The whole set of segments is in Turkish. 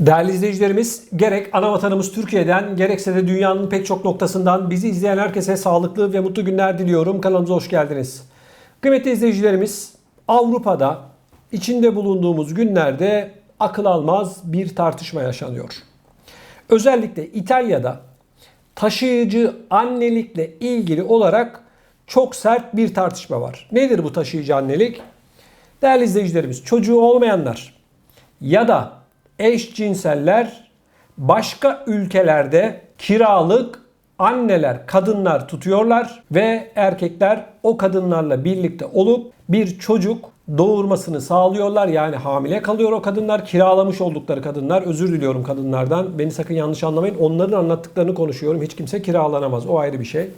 Değerli izleyicilerimiz, gerek ana vatanımız Türkiye'den gerekse de dünyanın pek çok noktasından bizi izleyen herkese sağlıklı ve mutlu günler diliyorum. Kanalımıza hoş geldiniz. Kıymetli izleyicilerimiz, Avrupa'da içinde bulunduğumuz günlerde akıl almaz bir tartışma yaşanıyor. Özellikle İtalya'da taşıyıcı annelikle ilgili olarak çok sert bir tartışma var. Nedir bu taşıyıcı annelik? Değerli izleyicilerimiz, çocuğu olmayanlar ya da eşcinseller başka ülkelerde kiralık anneler, kadınlar tutuyorlar ve erkekler o kadınlarla birlikte olup bir çocuk doğurmasını sağlıyorlar. Yani hamile kalıyor o kadınlar. Kiralamış oldukları kadınlar. Özür diliyorum kadınlardan. Beni sakın yanlış anlamayın. Onların anlattıklarını konuşuyorum. Hiç kimse kiralanamaz. O ayrı bir şey.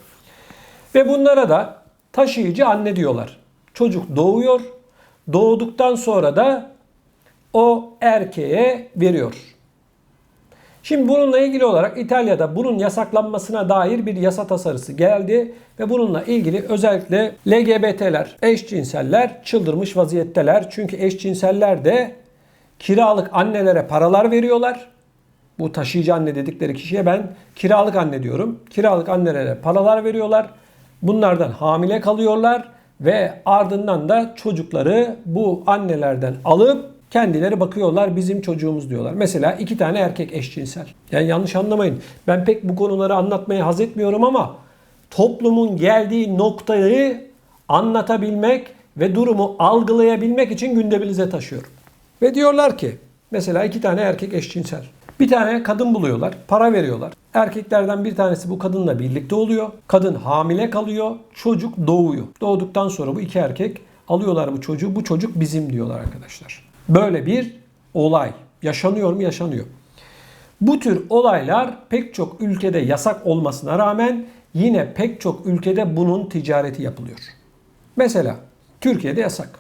Ve bunlara da taşıyıcı anne diyorlar. Çocuk doğuyor. Doğduktan sonra da o erkeğe veriyor. Şimdi bununla ilgili olarak İtalya'da bunun yasaklanmasına dair bir yasa tasarısı geldi ve bununla ilgili özellikle LGBT'ler, eşcinseller çıldırmış vaziyetteler. Çünkü eşcinseller de kiralık annelere paralar veriyorlar. Bu taşıyıcı anne dedikleri kişiye ben kiralık anne diyorum. Kiralık annelere paralar veriyorlar. Bunlardan hamile kalıyorlar ve ardından da çocukları bu annelerden alıp kendileri bakıyorlar bizim çocuğumuz diyorlar. Mesela iki tane erkek eşcinsel. Yani yanlış anlamayın. Ben pek bu konuları anlatmaya haz etmiyorum ama toplumun geldiği noktayı anlatabilmek ve durumu algılayabilmek için gündeminize taşıyorum. Ve diyorlar ki mesela iki tane erkek eşcinsel. Bir tane kadın buluyorlar, para veriyorlar. Erkeklerden bir tanesi bu kadınla birlikte oluyor. Kadın hamile kalıyor, çocuk doğuyor. Doğduktan sonra bu iki erkek alıyorlar bu çocuğu. Bu çocuk bizim diyorlar arkadaşlar. Böyle bir olay yaşanıyor mu? Yaşanıyor. Bu tür olaylar pek çok ülkede yasak olmasına rağmen yine pek çok ülkede bunun ticareti yapılıyor. Mesela Türkiye'de yasak.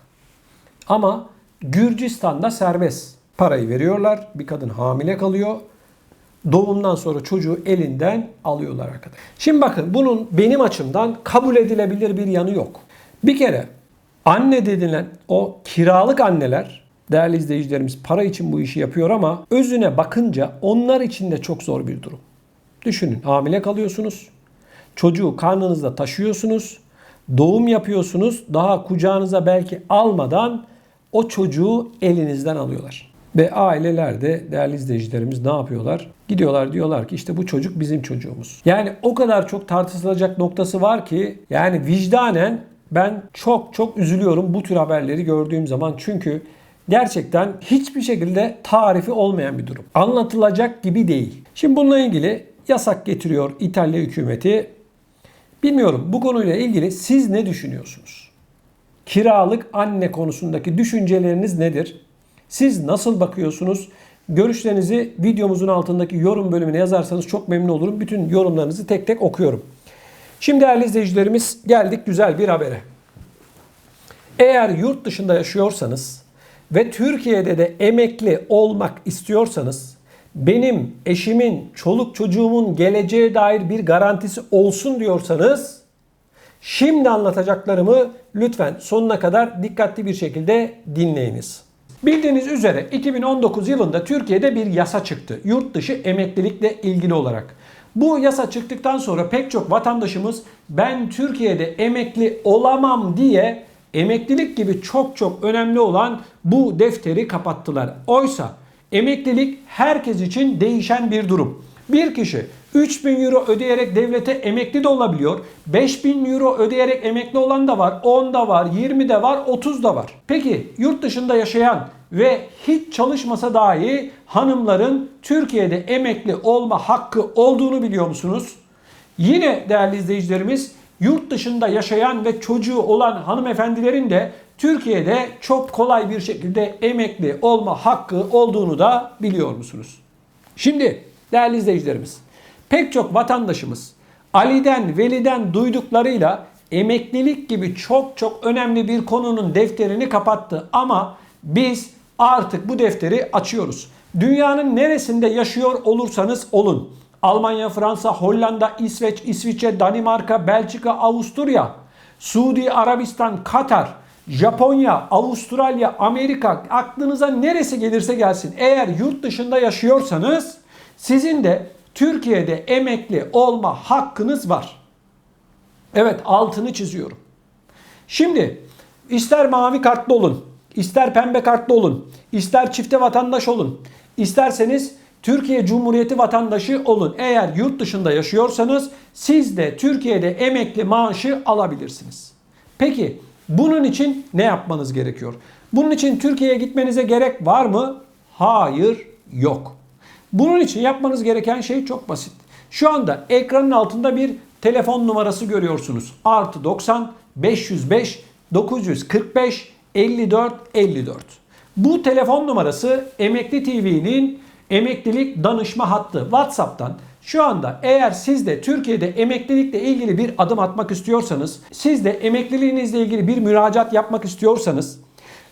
Ama Gürcistan'da serbest. Parayı veriyorlar. Bir kadın hamile kalıyor. Doğumdan sonra çocuğu elinden alıyorlar arkadaşlar. Şimdi bakın bunun benim açımdan kabul edilebilir bir yanı yok. Bir kere anne denilen o kiralık anneler değerli izleyicilerimiz para için bu işi yapıyor ama özüne bakınca onlar için de çok zor bir durum. Düşünün hamile kalıyorsunuz. Çocuğu karnınızda taşıyorsunuz. Doğum yapıyorsunuz. Daha kucağınıza belki almadan o çocuğu elinizden alıyorlar. Ve aileler de değerli izleyicilerimiz ne yapıyorlar? Gidiyorlar diyorlar ki işte bu çocuk bizim çocuğumuz. Yani o kadar çok tartışılacak noktası var ki yani vicdanen ben çok çok üzülüyorum bu tür haberleri gördüğüm zaman. Çünkü gerçekten hiçbir şekilde tarifi olmayan bir durum. Anlatılacak gibi değil. Şimdi bununla ilgili yasak getiriyor İtalya hükümeti. Bilmiyorum bu konuyla ilgili siz ne düşünüyorsunuz? Kiralık anne konusundaki düşünceleriniz nedir? Siz nasıl bakıyorsunuz? Görüşlerinizi videomuzun altındaki yorum bölümüne yazarsanız çok memnun olurum. Bütün yorumlarınızı tek tek okuyorum. Şimdi değerli izleyicilerimiz geldik güzel bir habere. Eğer yurt dışında yaşıyorsanız ve Türkiye'de de emekli olmak istiyorsanız benim eşimin, çoluk çocuğumun geleceğe dair bir garantisi olsun diyorsanız şimdi anlatacaklarımı lütfen sonuna kadar dikkatli bir şekilde dinleyiniz. Bildiğiniz üzere 2019 yılında Türkiye'de bir yasa çıktı. Yurt dışı emeklilikle ilgili olarak. Bu yasa çıktıktan sonra pek çok vatandaşımız ben Türkiye'de emekli olamam diye emeklilik gibi çok çok önemli olan bu defteri kapattılar. Oysa emeklilik herkes için değişen bir durum. Bir kişi 3000 euro ödeyerek devlete emekli de olabiliyor. 5000 euro ödeyerek emekli olan da var. 10 da var, 20 de var, 30 da var. Peki yurt dışında yaşayan ve hiç çalışmasa dahi hanımların Türkiye'de emekli olma hakkı olduğunu biliyor musunuz? Yine değerli izleyicilerimiz yurt dışında yaşayan ve çocuğu olan hanımefendilerin de Türkiye'de çok kolay bir şekilde emekli olma hakkı olduğunu da biliyor musunuz? Şimdi değerli izleyicilerimiz pek çok vatandaşımız Ali'den, Veli'den duyduklarıyla emeklilik gibi çok çok önemli bir konunun defterini kapattı. Ama biz artık bu defteri açıyoruz. Dünyanın neresinde yaşıyor olursanız olun. Almanya, Fransa, Hollanda, İsveç, İsviçre, Danimarka, Belçika, Avusturya. Suudi Arabistan, Katar, Japonya, Avustralya, Amerika aklınıza neresi gelirse gelsin. Eğer yurt dışında yaşıyorsanız sizin de Türkiye'de emekli olma hakkınız var. Evet altını çiziyorum. Şimdi ister mavi kartlı olun, ister pembe kartlı olun, ister çifte vatandaş olun, isterseniz Türkiye Cumhuriyeti vatandaşı olun. Eğer yurt dışında yaşıyorsanız siz de Türkiye'de emekli maaşı alabilirsiniz. Peki bunun için ne yapmanız gerekiyor? Bunun için Türkiye'ye gitmenize gerek var mı? Hayır, yok. Bunun için yapmanız gereken şey çok basit. Şu anda ekranın altında bir telefon numarası görüyorsunuz. Artı 90 505 945 54 54. Bu telefon numarası Emekli TV'nin emeklilik danışma hattı WhatsApp'tan şu anda eğer siz de Türkiye'de emeklilikle ilgili bir adım atmak istiyorsanız, siz de emekliliğinizle ilgili bir müracaat yapmak istiyorsanız,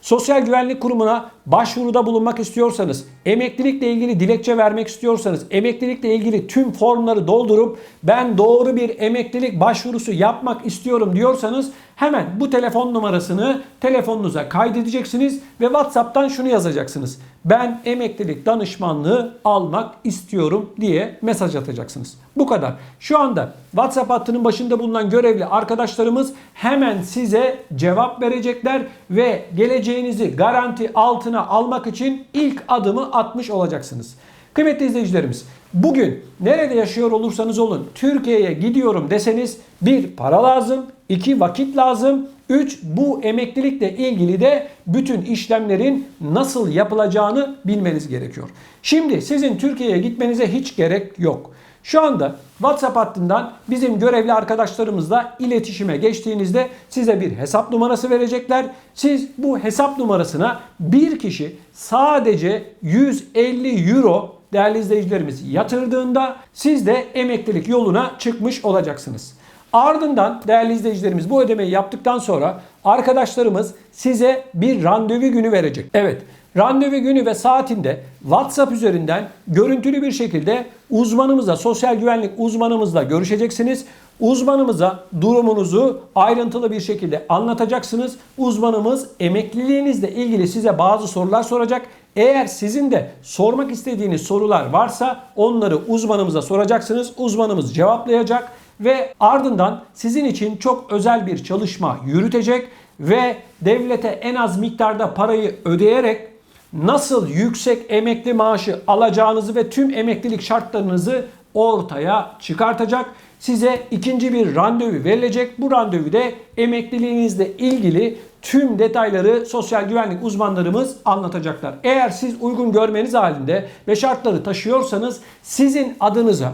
Sosyal Güvenlik Kurumu'na başvuruda bulunmak istiyorsanız, emeklilikle ilgili dilekçe vermek istiyorsanız, emeklilikle ilgili tüm formları doldurup ben doğru bir emeklilik başvurusu yapmak istiyorum diyorsanız hemen bu telefon numarasını telefonunuza kaydedeceksiniz ve WhatsApp'tan şunu yazacaksınız. Ben emeklilik danışmanlığı almak istiyorum diye mesaj atacaksınız. Bu kadar. Şu anda WhatsApp hattının başında bulunan görevli arkadaşlarımız hemen size cevap verecekler ve geleceğinizi garanti altına almak için ilk adımı atmış olacaksınız. Kıymetli izleyicilerimiz, bugün nerede yaşıyor olursanız olun Türkiye'ye gidiyorum deseniz bir para lazım, iki vakit lazım, üç bu emeklilikle ilgili de bütün işlemlerin nasıl yapılacağını bilmeniz gerekiyor. Şimdi sizin Türkiye'ye gitmenize hiç gerek yok. Şu anda WhatsApp hattından bizim görevli arkadaşlarımızla iletişime geçtiğinizde size bir hesap numarası verecekler. Siz bu hesap numarasına bir kişi sadece 150 euro değerli izleyicilerimiz yatırdığında siz de emeklilik yoluna çıkmış olacaksınız. Ardından değerli izleyicilerimiz bu ödemeyi yaptıktan sonra arkadaşlarımız size bir randevu günü verecek. Evet randevu günü ve saatinde WhatsApp üzerinden görüntülü bir şekilde uzmanımızla, sosyal güvenlik uzmanımızla görüşeceksiniz. Uzmanımıza durumunuzu ayrıntılı bir şekilde anlatacaksınız. Uzmanımız emekliliğinizle ilgili size bazı sorular soracak. Eğer sizin de sormak istediğiniz sorular varsa onları uzmanımıza soracaksınız. Uzmanımız cevaplayacak ve ardından sizin için çok özel bir çalışma yürütecek ve devlete en az miktarda parayı ödeyerek nasıl yüksek emekli maaşı alacağınızı ve tüm emeklilik şartlarınızı ortaya çıkartacak. Size ikinci bir randevu verilecek. Bu randevuda emekliliğinizle ilgili tüm detayları sosyal güvenlik uzmanlarımız anlatacaklar. Eğer siz uygun görmeniz halinde ve şartları taşıyorsanız sizin adınıza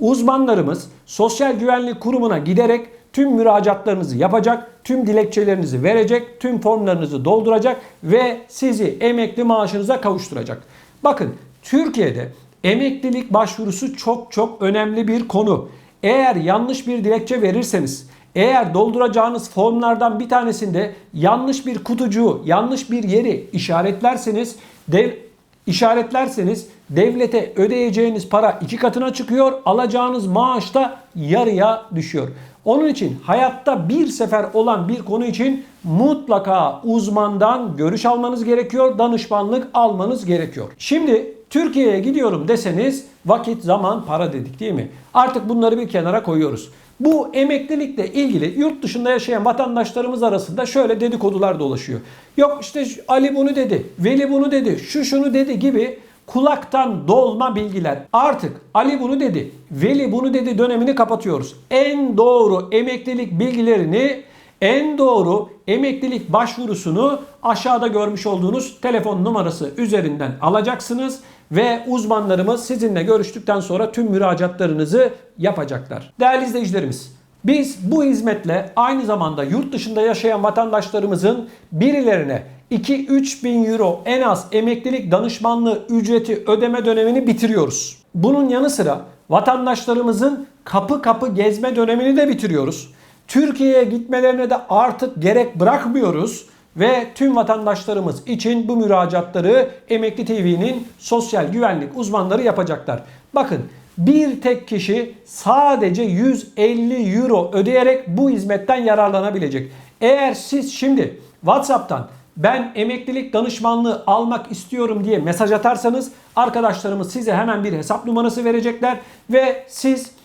uzmanlarımız Sosyal Güvenlik Kurumu'na giderek tüm müracaatlarınızı yapacak, tüm dilekçelerinizi verecek, tüm formlarınızı dolduracak ve sizi emekli maaşınıza kavuşturacak. Bakın Türkiye'de emeklilik başvurusu çok çok önemli bir konu. Eğer yanlış bir dilekçe verirseniz, eğer dolduracağınız formlardan bir tanesinde yanlış bir kutucuğu, yanlış bir yeri işaretlerseniz dev, işaretlerseniz devlete ödeyeceğiniz para iki katına çıkıyor, alacağınız maaş da yarıya düşüyor. Onun için hayatta bir sefer olan bir konu için mutlaka uzmandan görüş almanız gerekiyor, danışmanlık almanız gerekiyor. Şimdi Türkiye'ye gidiyorum deseniz vakit, zaman, para dedik değil mi? Artık bunları bir kenara koyuyoruz. Bu emeklilikle ilgili yurt dışında yaşayan vatandaşlarımız arasında şöyle dedikodular dolaşıyor. Yok işte Ali bunu dedi, Veli bunu dedi, şu şunu dedi gibi kulaktan dolma bilgiler. Artık Ali bunu dedi, Veli bunu dedi dönemini kapatıyoruz. En doğru emeklilik bilgilerini, en doğru emeklilik başvurusunu aşağıda görmüş olduğunuz telefon numarası üzerinden alacaksınız ve uzmanlarımız sizinle görüştükten sonra tüm müracaatlarınızı yapacaklar. Değerli izleyicilerimiz, biz bu hizmetle aynı zamanda yurt dışında yaşayan vatandaşlarımızın birilerine 2-3 bin euro en az emeklilik danışmanlığı ücreti ödeme dönemini bitiriyoruz. Bunun yanı sıra vatandaşlarımızın kapı kapı gezme dönemini de bitiriyoruz. Türkiye'ye gitmelerine de artık gerek bırakmıyoruz ve tüm vatandaşlarımız için bu müracaatları Emekli TV'nin sosyal güvenlik uzmanları yapacaklar. Bakın bir tek kişi sadece 150 euro ödeyerek bu hizmetten yararlanabilecek. Eğer siz şimdi WhatsApp'tan ben emeklilik danışmanlığı almak istiyorum diye mesaj atarsanız arkadaşlarımız size hemen bir hesap numarası verecekler ve siz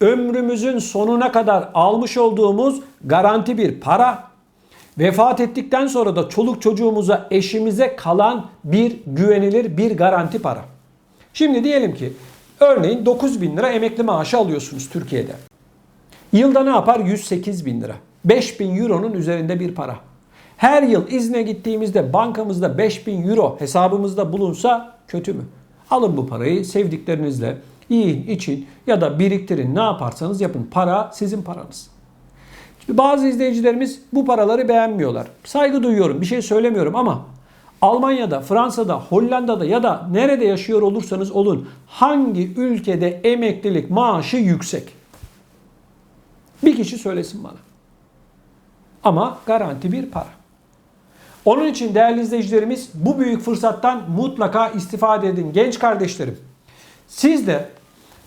ömrümüzün sonuna kadar almış olduğumuz garanti bir para. Vefat ettikten sonra da çoluk çocuğumuza, eşimize kalan bir güvenilir bir garanti para. Şimdi diyelim ki örneğin 9 bin lira emekli maaşı alıyorsunuz Türkiye'de. Yılda ne yapar? 108 bin lira. 5 bin euronun üzerinde bir para. Her yıl izne gittiğimizde bankamızda 5 bin euro hesabımızda bulunsa kötü mü? Alın bu parayı sevdiklerinizle yiyin, için ya da biriktirin ne yaparsanız yapın. Para sizin paranız. Şimdi bazı izleyicilerimiz bu paraları beğenmiyorlar. Saygı duyuyorum, bir şey söylemiyorum ama Almanya'da, Fransa'da, Hollanda'da ya da nerede yaşıyor olursanız olun hangi ülkede emeklilik maaşı yüksek? Bir kişi söylesin bana. Ama garanti bir para. Onun için değerli izleyicilerimiz bu büyük fırsattan mutlaka istifade edin genç kardeşlerim. Siz de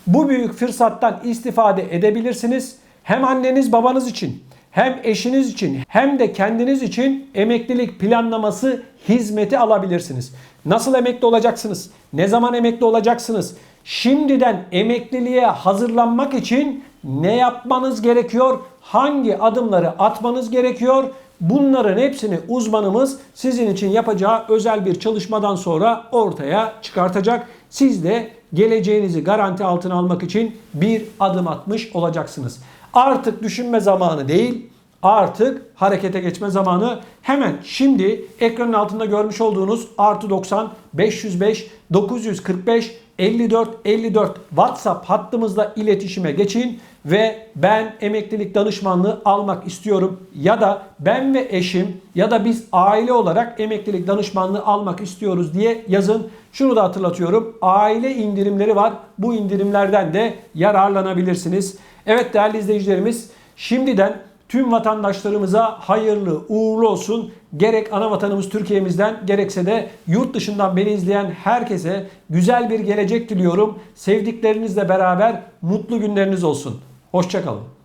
bu büyük fırsattan istifade edebilirsiniz. Hem anneniz babanız için hem eşiniz için hem de kendiniz için emeklilik planlaması hizmeti alabilirsiniz. Nasıl emekli olacaksınız? Ne zaman emekli olacaksınız? Şimdiden emekliliğe hazırlanmak için ne yapmanız gerekiyor? Hangi adımları atmanız gerekiyor? Bunların hepsini uzmanımız sizin için yapacağı özel bir çalışmadan sonra ortaya çıkartacak. Siz de geleceğinizi garanti altına almak için bir adım atmış olacaksınız. Artık düşünme zamanı değil, artık harekete geçme zamanı. Hemen şimdi ekranın altında görmüş olduğunuz artı 90 505 945 54 54 WhatsApp hattımızla iletişime geçin ve ben emeklilik danışmanlığı almak istiyorum ya da ben ve eşim ya da biz aile olarak emeklilik danışmanlığı almak istiyoruz diye yazın. Şunu da hatırlatıyorum. Aile indirimleri var. Bu indirimlerden de yararlanabilirsiniz. Evet değerli izleyicilerimiz Şimdiden tüm vatandaşlarımıza hayırlı uğurlu olsun. Gerek ana vatanımız Türkiye'mizden gerekse de yurt dışından beni izleyen herkese güzel bir gelecek diliyorum. Sevdiklerinizle beraber mutlu günleriniz olsun. Hoşçakalın.